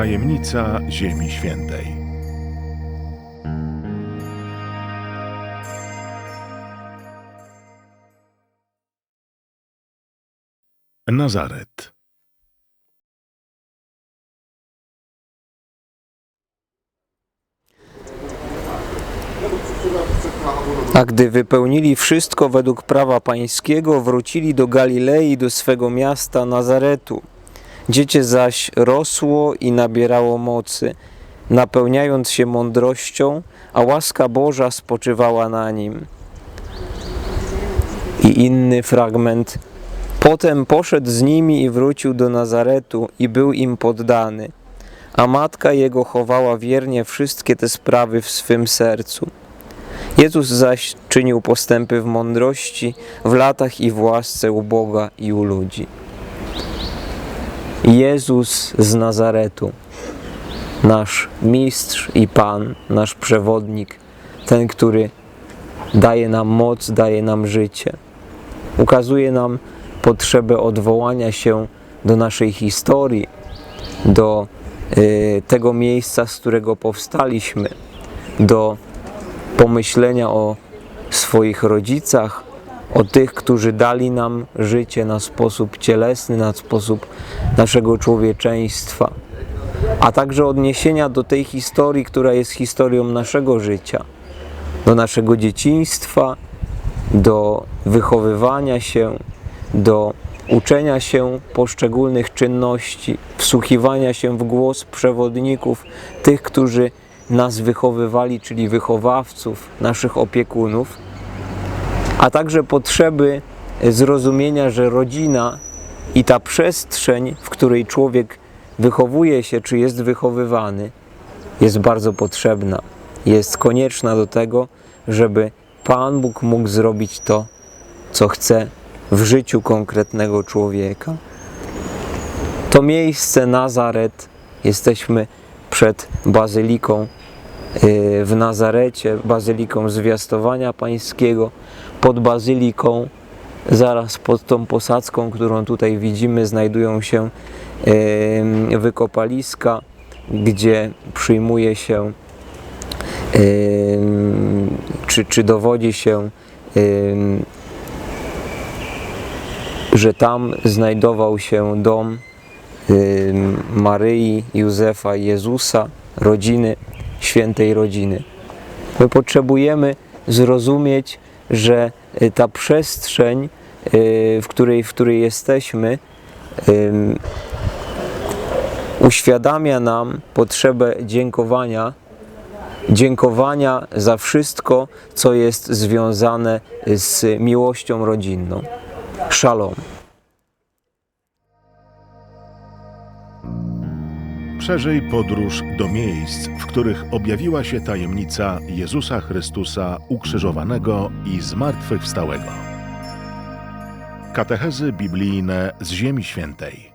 Tajemnica Ziemi Świętej. Nazaret. A gdy wypełnili wszystko według prawa pańskiego, wrócili do Galilei, do swego miasta Nazaretu. Dziecię zaś rosło i nabierało mocy, napełniając się mądrością, a łaska Boża spoczywała na nim. I inny fragment. Potem poszedł z nimi i wrócił do Nazaretu i był im poddany, a matka jego chowała wiernie wszystkie te sprawy w swym sercu. Jezus zaś czynił postępy w mądrości, w latach i w łasce u Boga i u ludzi. Jezus z Nazaretu, nasz mistrz i Pan, nasz przewodnik, ten, który daje nam moc, daje nam życie. Ukazuje nam potrzebę odwołania się do naszej historii, do y, tego miejsca, z którego powstaliśmy, do pomyślenia o swoich rodzicach, o tych, którzy dali nam życie na sposób cielesny, na sposób naszego człowieczeństwa, a także odniesienia do tej historii, która jest historią naszego życia, do naszego dzieciństwa, do wychowywania się, do uczenia się poszczególnych czynności, wsłuchiwania się w głos przewodników, tych, którzy nas wychowywali, czyli wychowawców, naszych opiekunów, a także potrzeby zrozumienia, że rodzina i ta przestrzeń, w której człowiek wychowuje się, czy jest wychowywany, jest bardzo potrzebna. Jest konieczna do tego, żeby Pan Bóg mógł zrobić to, co chce w życiu konkretnego człowieka. To miejsce Nazaret, jesteśmy przed bazyliką y, w Nazarecie, bazyliką zwiastowania pańskiego, pod bazyliką, zaraz pod tą posadzką, którą tutaj widzimy, znajdują się y, wykopaliska, gdzie przyjmuje się y, czy, czy dowodzi się, że tam znajdował się dom Maryi, Józefa Jezusa, rodziny, świętej rodziny. My potrzebujemy zrozumieć, że y, ta przestrzeń, y, w której, w której jesteśmy, uświadamia nam potrzebę dziękowania, dziękowania za wszystko, co jest związane z miłością rodzinną. Szalom. Przeżyj podróż do miejsc, w których objawiła się tajemnica Jezusa Chrystusa ukrzyżowanego i zmartwychwstałego. Katechezy biblijne z Ziemi Świętej.